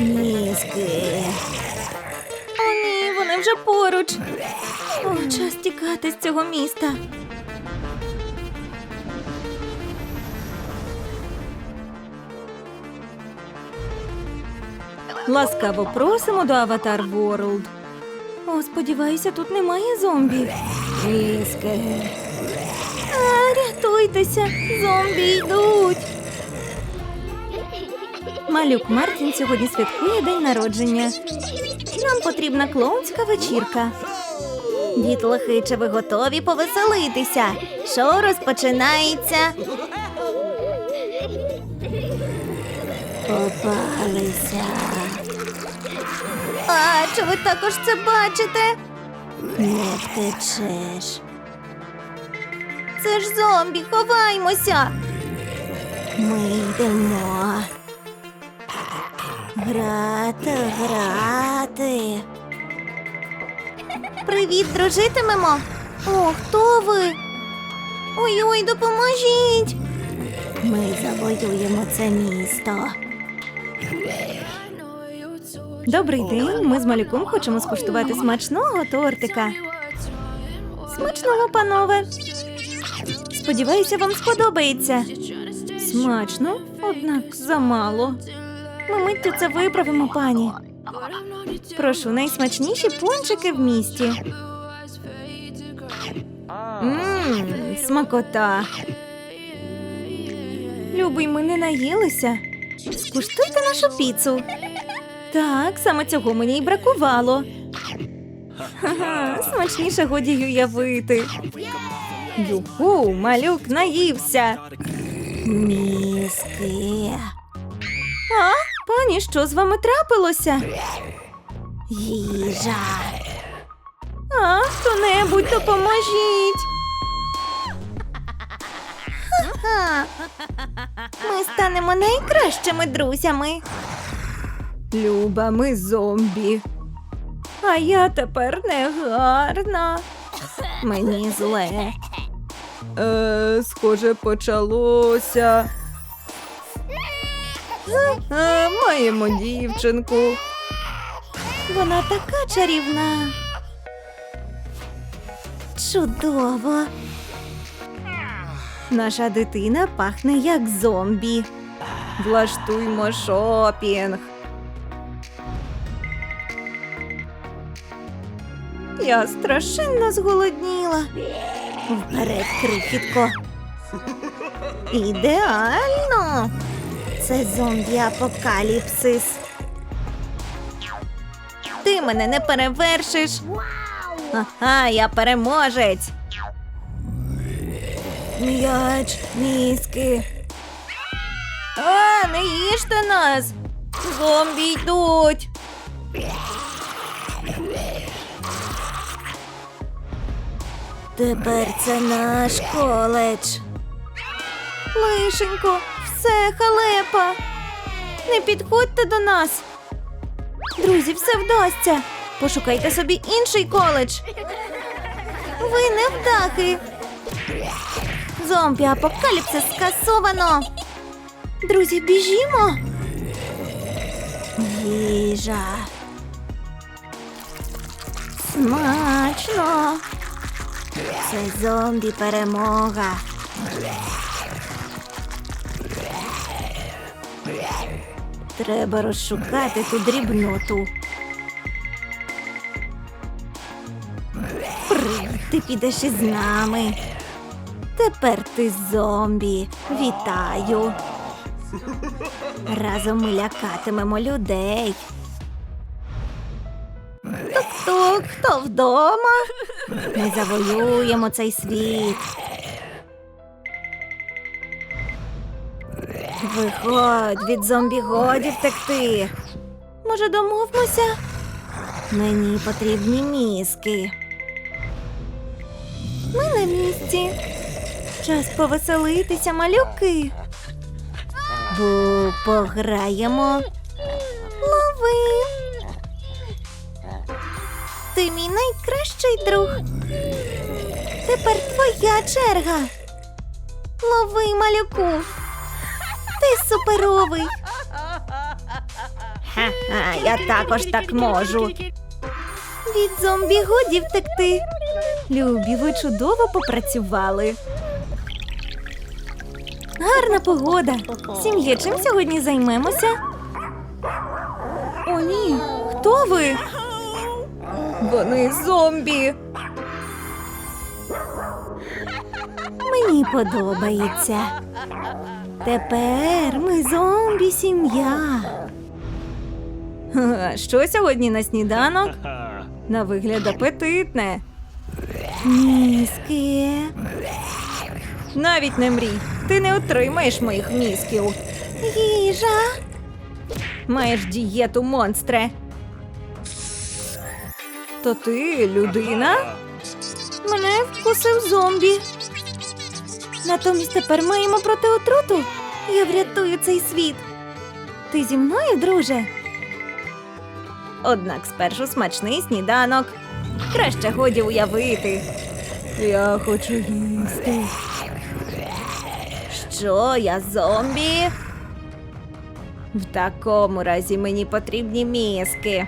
Мізки. О, ні, вони вже поруч. О, час тікати з цього міста. Ласкаво просимо до Аватар Ворлд. О, сподіваюся, тут немає зомбі. Мізки. А, рятуйтеся, зомбі йдуть. Малюк Мартін сьогодні святкує день народження. Нам потрібна клоунська вечірка. Дітлахи, чи ви готові повеселитися? Шоу розпочинається. Попалися. А, чи ви також це бачите? Не втечеш. Це ж зомбі, ховаймося. Ми йдемо. Грати, грати. Привіт, дружитимемо. О, хто ви? Ой-ой, допоможіть. Ми завоюємо це місто. Добрий день. Ми з малюком хочемо скуштувати смачного тортика. Смачного, панове. Сподіваюся, вам сподобається. Смачно, однак замало. Ми миттю це виправимо, пані. Прошу, найсмачніші пончики в місті. Мм, смакота. Любий, ми не наїлися. Скуштуйте нашу піцу. Так, саме цього мені й бракувало. Ха-ха, смачніше годі уявити. Юху, малюк наївся. Мізки. А, пані, що з вами трапилося? Їжа. А, хто-небудь допоможіть. Ми станемо найкращими друзями. Люба, ми зомбі. А я тепер не гарна. Мені зле. Е, схоже, почалося. Е, маємо дівчинку. Вона така чарівна. Чудово. Наша дитина пахне як зомбі. Влаштуймо шопінг. Я страшенно зголодніла. Вперед, крихітко. Ідеально. Це зомбі-апокаліпсис. Ти мене не перевершиш. Ага, я переможець. М'яч, мізки. А, не їжте нас. Зомбі йдуть. Тепер це наш коледж. Лишенько, все халепа. Не підходьте до нас. Друзі, все вдасться. Пошукайте собі інший коледж. Ви невдахи. Зомбі апокаліпсис скасовано. Друзі, біжімо. Їжа. Смачно. Це зомбі перемога. Треба розшукати ту дрібноту. Ти підеш із нами. Тепер ти зомбі. Вітаю. Разом ми лякатимемо людей. Тук-тук, хто вдома? Ми завоюємо цей світ. Виходь, від зомбі годі втекти. Може, домовимося? Мені потрібні мізки. Ми на місці. Час повеселитися, малюки. Бо пограємо. Лови. Ти мій найкращий друг. Тепер твоя черга. Лови малюку. Ти суперовий. А, я також так можу. Від зомбі годі втекти. Любі, ви чудово попрацювали. Гарна погода. Сім'є, чим сьогодні займемося? О, ні. Хто ви? Вони зомбі. Мені подобається. Тепер ми зомбі сім'я. Що сьогодні на сніданок? На вигляд апетитне. Мізки. Навіть не мрій. Ти не отримаєш моїх мізків. Їжа. Маєш дієту, монстре. То ти людина? Мене вкусив зомбі. Натомість тепер маємо проти отруту. Я врятую цей світ. Ти зі мною, друже? Однак спершу смачний сніданок. Краще годі уявити. Я хочу їсти. Що я зомбі? В такому разі мені потрібні мізки.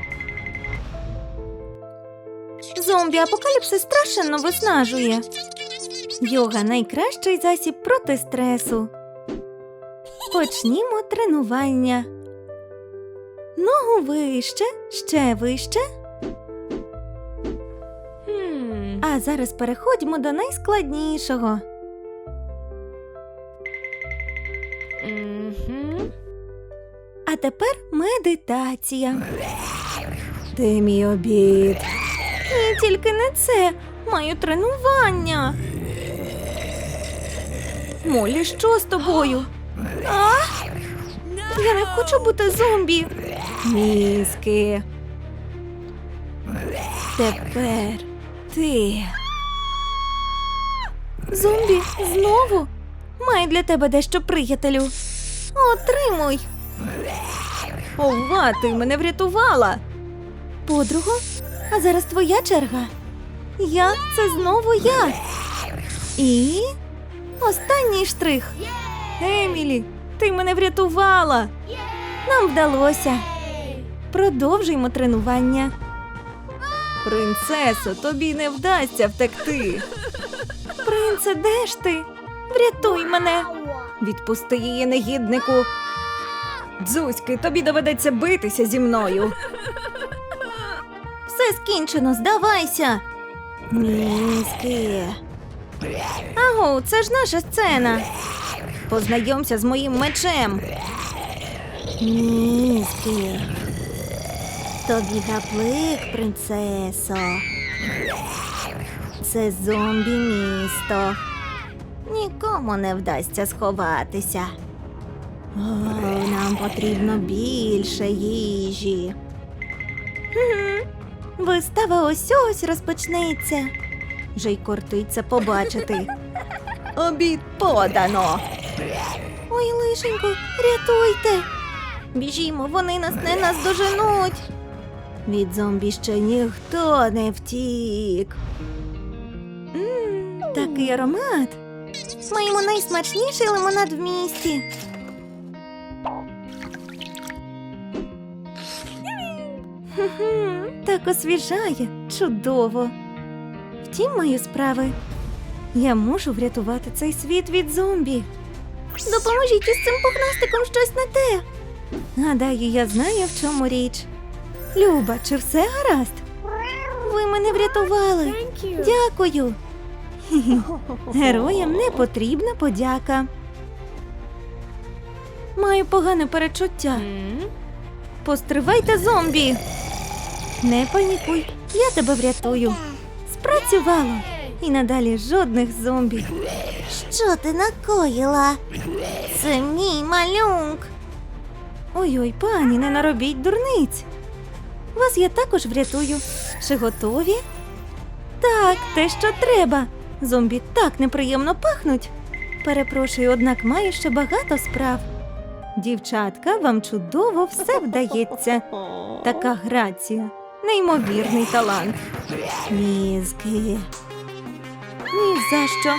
Зомбі апокаліпсис страшенно виснажує. Йога найкращий засіб проти стресу. Почнімо тренування. Ногу вище, ще вище. А зараз переходьмо до найскладнішого. А тепер медитація. Ти мій обід. Ні, тільки не це. Маю тренування. Молі, що з тобою? А? Я не хочу бути зомбі. Мізки. Тепер ти. Зомбі знову? Маю для тебе дещо приятелю. Отримуй. Ова, ти мене врятувала. Подруго, а зараз твоя черга. Я це знову я. І останній штрих. Емілі, ти мене врятувала. Нам вдалося. Продовжуємо тренування. Принцесо, тобі не вдасться втекти. Принце, де ж ти? Врятуй мене. Відпусти її негіднику. Дзузьки, тобі доведеться битися зі мною. Все скінчено, здавайся. Мізки. Аго, це ж наша сцена. Познайомся з моїм мечем. Мізки. Тобі гаплик, принцесо. Це зомбі місто. Нікому не вдасться сховатися. О, нам потрібно більше їжі. Вистава ось ось розпочнеться. Вже й кортить це побачити. Обід подано. Ой, лишенько, рятуйте. Біжімо, вони нас не наздоженуть. Від зомбі ще ніхто не втік. Мм, такий аромат. Маємо найсмачніший лимонад в місті. Так освіжає, чудово. Втім, маю справи. Я можу врятувати цей світ від зомбі. Допоможіть із цим пухнастиком щось не те. Гадаю, я знаю, в чому річ. Люба, чи все гаразд? Ви мене врятували. Дякую. Героям не потрібна подяка. Маю погане перечуття. Постривайте зомбі. Не панікуй, я тебе врятую. Спрацювало. І надалі жодних зомбі. Що ти накоїла? Це мій малюнк. Ой-ой, пані, не наробіть дурниць. Вас я також врятую. Чи готові? Так, те, що треба. Зомбі так неприємно пахнуть. Перепрошую, однак маю ще багато справ. Дівчатка, вам чудово все вдається. Така грація, неймовірний талант. Мізки. Ні за що.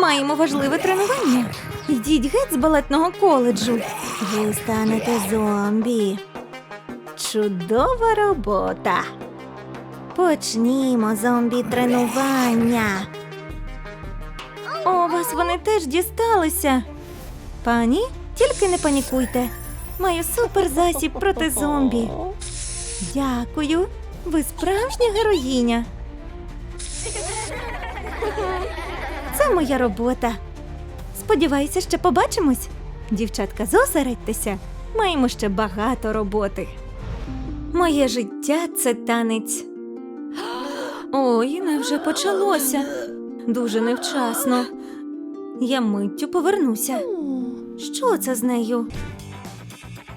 Маємо важливе тренування. Йдіть геть з балетного коледжу. Ви станете зомбі. Чудова робота. Почнімо зомбі тренування. О, вас вони теж дісталися. Пані, тільки не панікуйте. Маю суперзасіб проти зомбі. Дякую. Ви справжня героїня. Це моя робота. Сподіваюся, ще побачимось. Дівчатка, зосередьтеся. Маємо ще багато роботи. Моє життя це танець. Ой, невже почалося. Дуже невчасно. Я миттю повернуся. Що це з нею?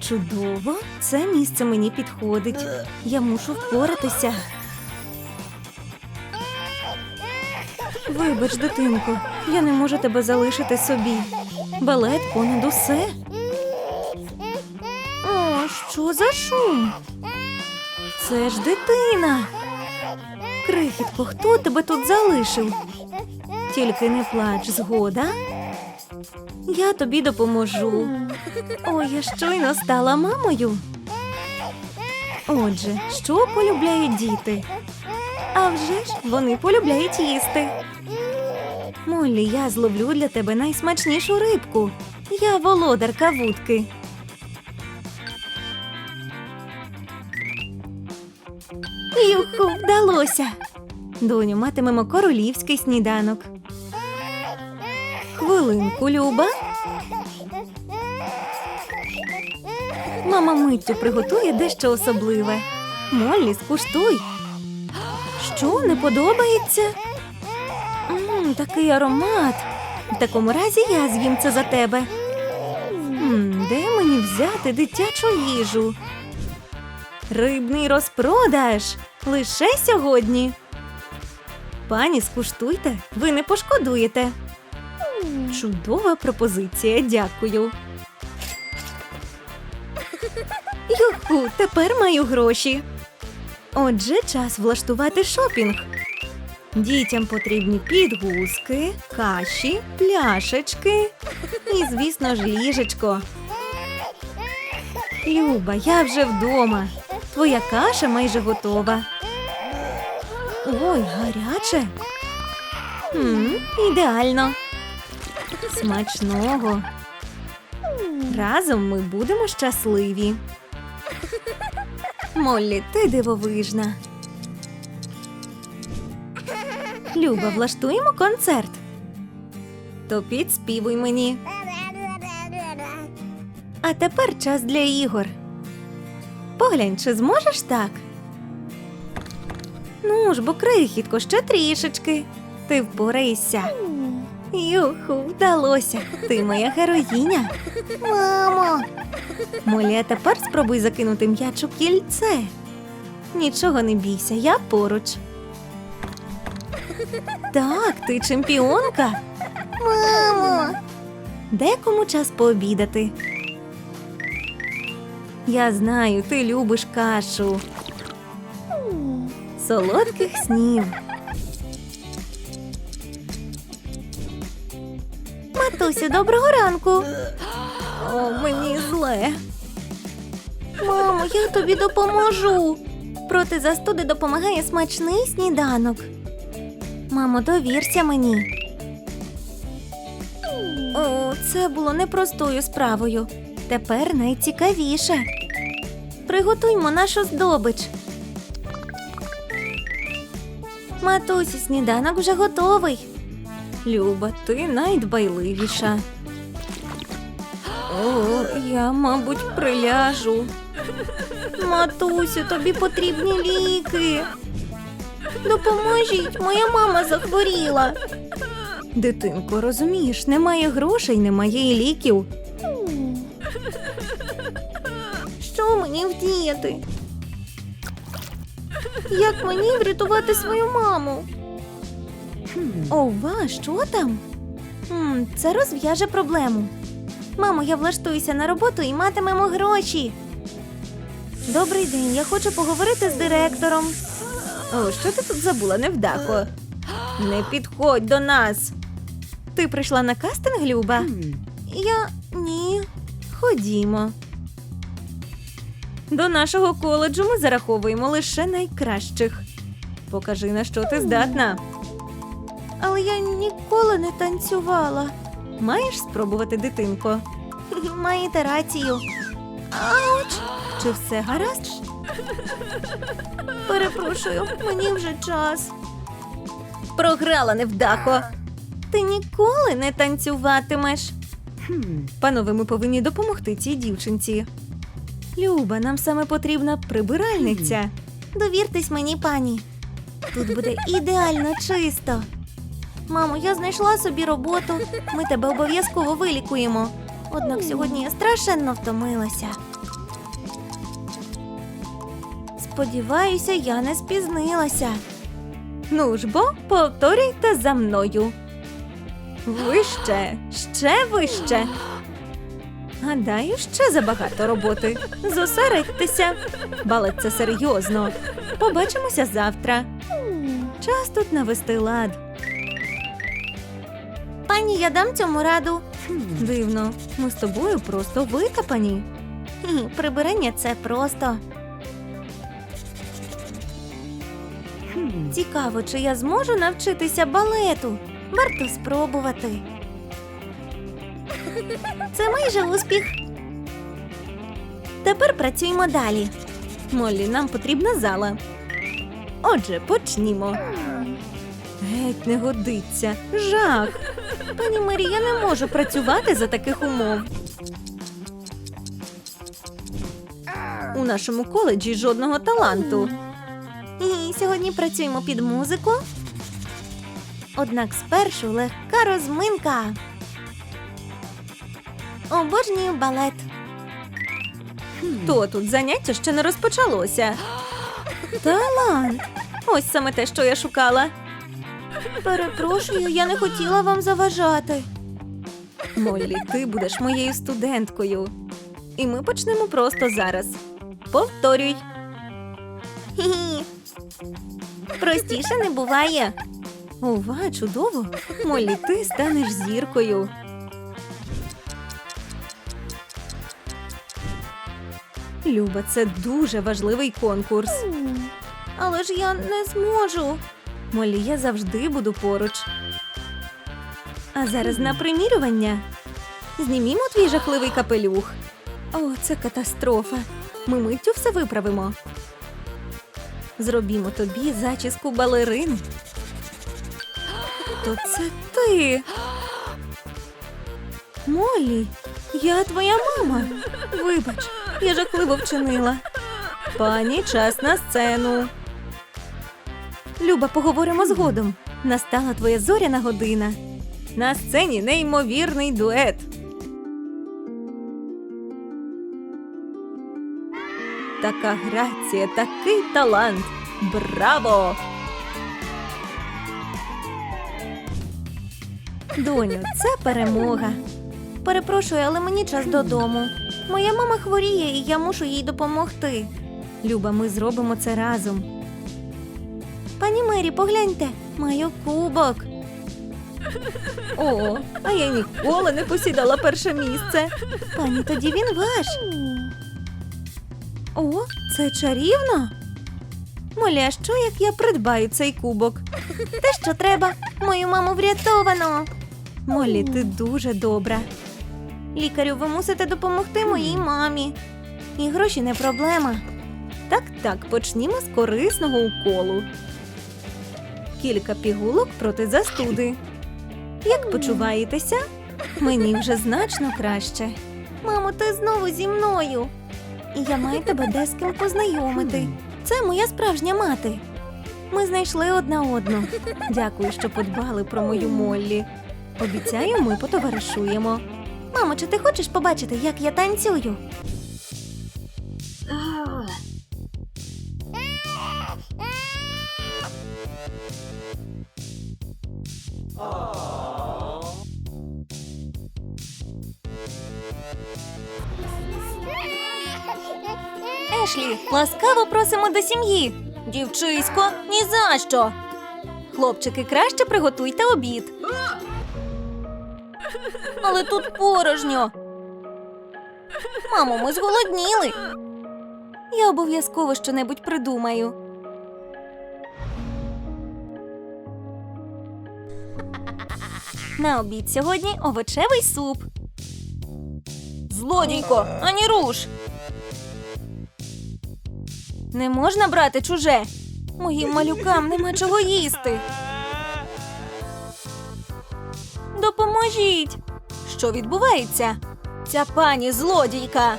Чудово, це місце мені підходить. Я мушу впоратися. Вибач, дитинко, я не можу тебе залишити собі. Балет понад усе. О, що за шум? Це ж дитина. Крихітко, хто тебе тут залишив? Тільки не плач, згода. Я тобі допоможу. Ой, я щойно стала мамою. Отже, що полюбляють діти? А вже ж вони полюбляють їсти. Моллі, я зловлю для тебе найсмачнішу рибку. Я володарка вудки. Юху, вдалося. Доню, матимемо королівський сніданок. Хвилинку, Люба. Мама миттю приготує дещо особливе. Моллі, скуштуй. Що не подобається? Мм, такий аромат. В такому разі я з'їм це за тебе. М, де мені взяти дитячу їжу? Рибний розпродаж лише сьогодні. Пані, скуштуйте, ви не пошкодуєте. Чудова пропозиція, дякую. Юху, тепер маю гроші. Отже, час влаштувати шопінг. Дітям потрібні підгузки, каші, пляшечки і, звісно ж, ліжечко. Люба, я вже вдома. Твоя каша майже готова. Ой, гаряче. М, ідеально. Смачного. Разом ми будемо щасливі. Моллі, ти дивовижна. Люба, влаштуємо концерт. То підспівуй мені. А тепер час для ігор. Поглянь, чи зможеш так? Ну ж, бо крихітко, ще трішечки. Ти впорайся. Юху, вдалося. Ти моя героїня. Мамо. Молі, тепер спробуй закинути м'яч у кільце. Нічого не бійся, я поруч. Так, ти чемпіонка. Мамо. Декому час пообідати. Я знаю, ти любиш кашу. Солодких снів. Матусю, доброго ранку. О, мені зле. Мамо, я тобі допоможу. Проти застуди допомагає смачний сніданок. Мамо, довірся мені. О, це було непростою справою. Тепер найцікавіше. Приготуймо нашу здобич. Матусі, сніданок вже готовий. Люба, ти найдбайливіша. О, я, мабуть, приляжу. Матусю, тобі потрібні ліки. Допоможіть, моя мама захворіла. Дитинко, розумієш, немає грошей, немає і ліків. Що мені вдіяти? Як мені врятувати свою маму? Ова, що там? М, це розв'яже проблему. Мамо, я влаштуюся на роботу і матимемо гроші. Добрий день, я хочу поговорити з директором. О, що ти тут забула, невдахо? Не підходь до нас. Ти прийшла на кастинг, Люба? Я ні. Ходімо. До нашого коледжу ми зараховуємо лише найкращих. Покажи, на що ти здатна. Але я ніколи не танцювала. Маєш спробувати, дитинко? Маєте рацію. Ауч! Чи все гаразд? Перепрошую, мені вже час. Програла невдахо. Ти ніколи не танцюватимеш. Панове, ми повинні допомогти цій дівчинці. Люба, нам саме потрібна прибиральниця. Довіртесь мені, пані. Тут буде ідеально чисто. Мамо, я знайшла собі роботу. Ми тебе обов'язково вилікуємо. Однак сьогодні я страшенно втомилася. Сподіваюся, я не спізнилася. Ну ж бо, повторюйте за мною. Вище, ще вище. Гадаю, ще забагато роботи. Зосередьтеся. Балет серйозно. Побачимося завтра. Час тут навести лад. Пані, я дам цьому раду. Дивно, ми з тобою просто викопані. Прибирання це просто. Цікаво, чи я зможу навчитися балету. Варто спробувати. Це майже успіх. Тепер працюємо далі. Моллі, нам потрібна зала. Отже, почнімо. Геть не годиться. Жах. Пані Мері, я не можу працювати за таких умов. У нашому коледжі жодного таланту. І сьогодні працюємо під музику. Однак спершу легка розминка. Обожнюю балет. То тут заняття ще не розпочалося. Талант. Ось саме те, що я шукала. Перепрошую, я не хотіла вам заважати. Моллі, ти будеш моєю студенткою. І ми почнемо просто зараз. Повторюй. Хі-хі. Простіше не буває. Ова, чудово. Моллі, ти станеш зіркою. Люба, це дуже важливий конкурс. Але ж я не зможу. Молі, я завжди буду поруч. А зараз на примірювання. Знімімо твій жахливий капелюх. О, це катастрофа. Ми миттю все виправимо. Зробімо тобі зачіску балерини. То це ти. Молі, я твоя мама. Вибач, я жахливо вчинила. Пані, час на сцену. Люба, поговоримо згодом. Настала твоя зоряна година. На сцені неймовірний дует. Така грація, такий талант. Браво! Доню, це перемога. Перепрошую, але мені час додому. Моя мама хворіє, і я мушу їй допомогти. Люба, ми зробимо це разом. Пані Мері, погляньте, маю кубок. О, а я ніколи не посідала перше місце. Пані, тоді він ваш. О, це чарівно. Моля, що як я придбаю цей кубок? Те, що треба, мою маму врятовано. Молі, ти дуже добра. Лікарю, ви мусите допомогти моїй мамі. І гроші не проблема. Так, так, почнімо з корисного уколу. Кілька пігулок проти застуди. Як почуваєтеся? Мені вже значно краще. Мамо, ти знову зі мною. І я маю тебе де з ким познайомити. Це моя справжня мати. Ми знайшли одна одну. Дякую, що подбали про мою Моллі. Обіцяю, ми потоваришуємо. Мамо, чи ти хочеш побачити, як я танцюю? Ешлі, ласкаво просимо до сім'ї. Дівчисько, ні за що. Хлопчики, краще приготуйте обід. Але тут порожньо. Мамо, ми зголодніли. Я обов'язково щонебудь придумаю. На обід сьогодні овочевий суп. Злодійко, ані руш. Не можна брати чуже. Моїм малюкам нема чого їсти. Допоможіть. Що відбувається? Ця пані злодійка.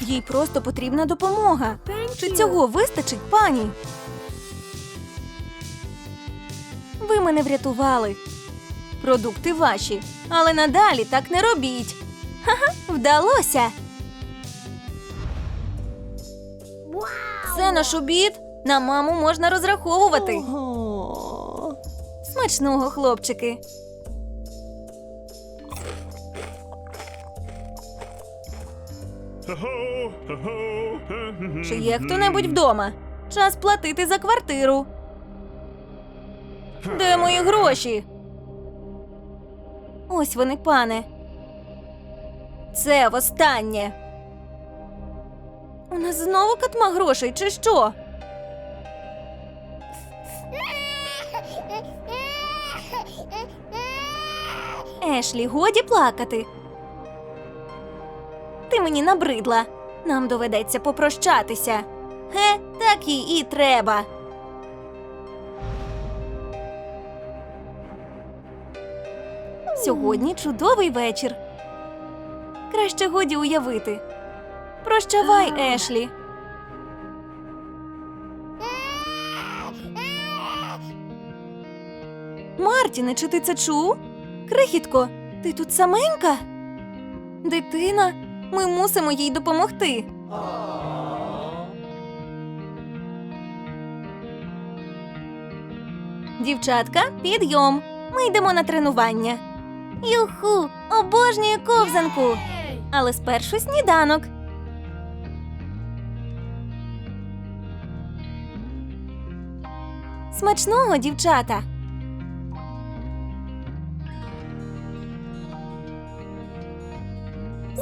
Їй просто потрібна допомога. Чи цього вистачить, пані? Ви мене врятували. Продукти ваші, але надалі так не робіть. Ха-ха, вдалося. Це наш обід. На маму можна розраховувати. Смачного, хлопчики. Чи є хто-небудь вдома? Час платити за квартиру. Де мої гроші? Ось вони, пане. Це востаннє. У нас знову катма грошей, чи що? Ешлі, годі плакати. Ти мені набридла. Нам доведеться попрощатися. Ге, так їй і треба. Сьогодні чудовий вечір. Краще годі уявити. Прощавай, Ешлі. Мартіне, чи ти це чув? Крихітко, ти тут саменька? Дитина, ми мусимо їй допомогти. Дівчатка, підйом. Ми йдемо на тренування. Юху, обожнюю ковзанку. Але спершу сніданок. Смачного, дівчата.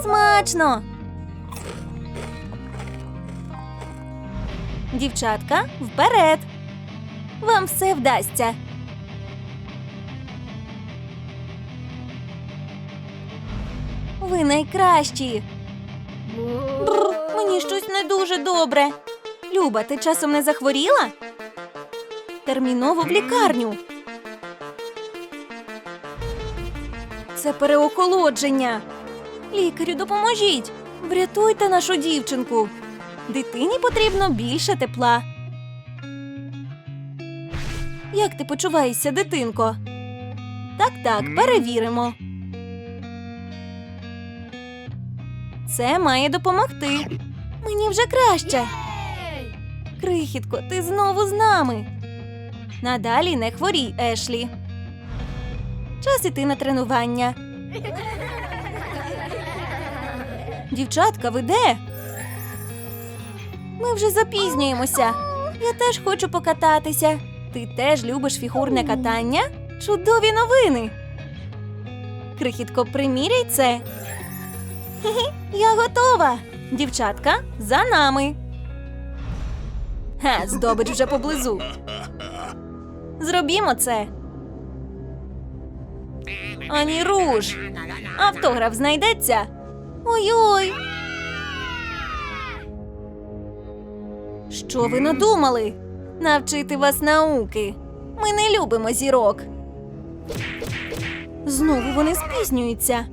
Смачно. Дівчатка, вперед. Вам все вдасться. Ви найкращі. Бррр, мені щось не дуже добре. Люба, ти часом не захворіла? Терміново в лікарню. Це переохолодження. Лікарю, допоможіть. Врятуйте нашу дівчинку. Дитині потрібно більше тепла. Як ти почуваєшся, дитинко? Так, так, перевіримо. Це має допомогти. Мені вже краще. Крихітко, ти знову з нами. Надалі не хворій, Ешлі. Час іти на тренування. Дівчатка, ви де? Ми вже запізнюємося. Я теж хочу покататися. Ти теж любиш фігурне катання? Чудові новини. Крихітко, приміряй це. Я готова. Дівчатка, за нами. Ге, здобич вже поблизу. Зробімо це. Ані руш. Автограф знайдеться. Ой-ой. Що ви надумали? Навчити вас науки. Ми не любимо зірок. Знову вони спізнюються.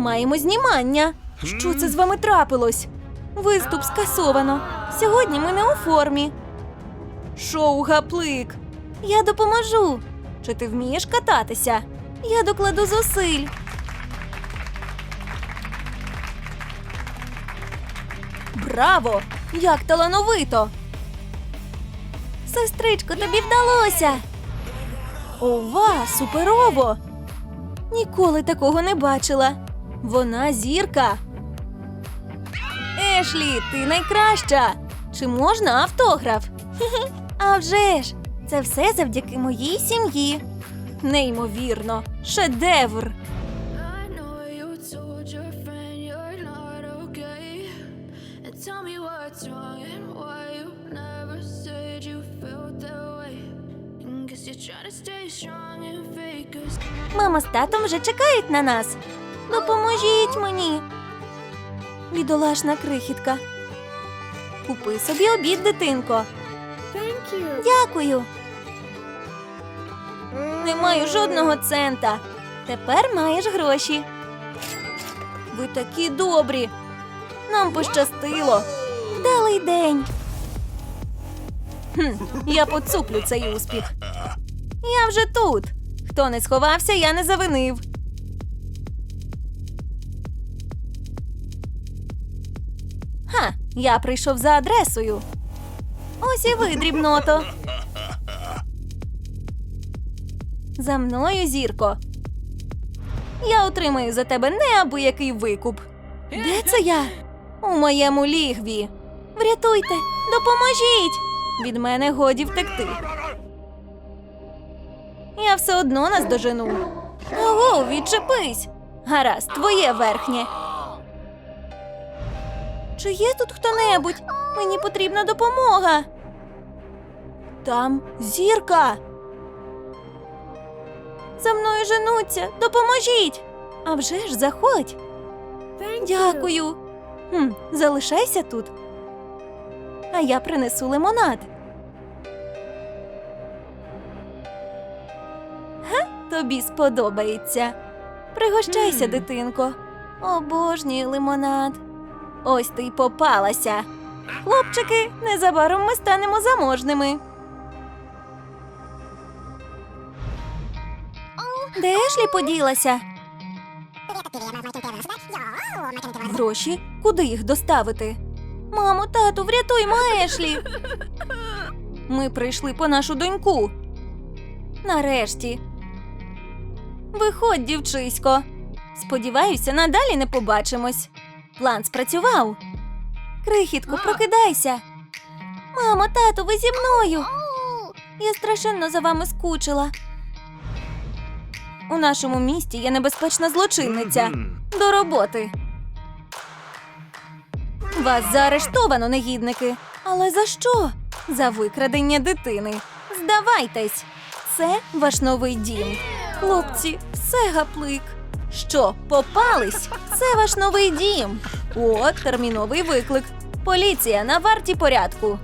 Маємо знімання. Що це з вами трапилось? Виступ скасовано. Сьогодні ми не у формі. Шоу гаплик. Я допоможу. Чи ти вмієш кататися? Я докладу зусиль. Браво! Як талановито! Сестричко, тобі вдалося. Ова, суперово! Ніколи такого не бачила. Вона зірка. Ешлі, ти найкраща. Чи можна автограф? Хі-хі. А вже ж, це все завдяки моїй сім'ї. Неймовірно, шедевр. Мама з татом вже чекають на нас. Допоможіть мені. Бідолашна крихітка. Купи собі обід, дитинко. Дякую. Не маю жодного цента. Тепер маєш гроші. Ви такі добрі. Нам пощастило. Вдалий день. Хм, я поцуплю цей успіх. Я вже тут. Хто не сховався, я не завинив. Я прийшов за адресою. Ось і ви, дрібното. За мною, зірко. Я отримаю за тебе неабиякий викуп. Де це я? У моєму лігві. Врятуйте, допоможіть! Від мене годі втекти. Я все одно наздожену. Ого, відчепись. Гаразд, твоє верхнє. Чи є тут хто-небудь? Мені потрібна допомога. Там зірка. За мною женуться. Допоможіть. А вже ж заходь. Дякую. Хм, залишайся тут. А я принесу лимонад. Тобі сподобається. Пригощайся, дитинко. Обожнюю лимонад. Ось ти й попалася. Хлопчики, незабаром ми станемо заможними. Де Ешлі поділася? Гроші? Куди їх доставити? Мамо, тату, врятуймо Ешлі. Ми прийшли по нашу доньку. Нарешті. Виходь, дівчисько. Сподіваюся, надалі не побачимось. План спрацював. Крихітку, прокидайся. Мамо, тату, ви зі мною. Я страшенно за вами скучила. У нашому місті є небезпечна злочинниця. До роботи. Вас заарештовано, негідники. Але за що? За викрадення дитини. Здавайтесь, це ваш новий дім. Хлопці, все гаплик. Що, попались? Це ваш новий дім. От терміновий виклик. Поліція на варті порядку.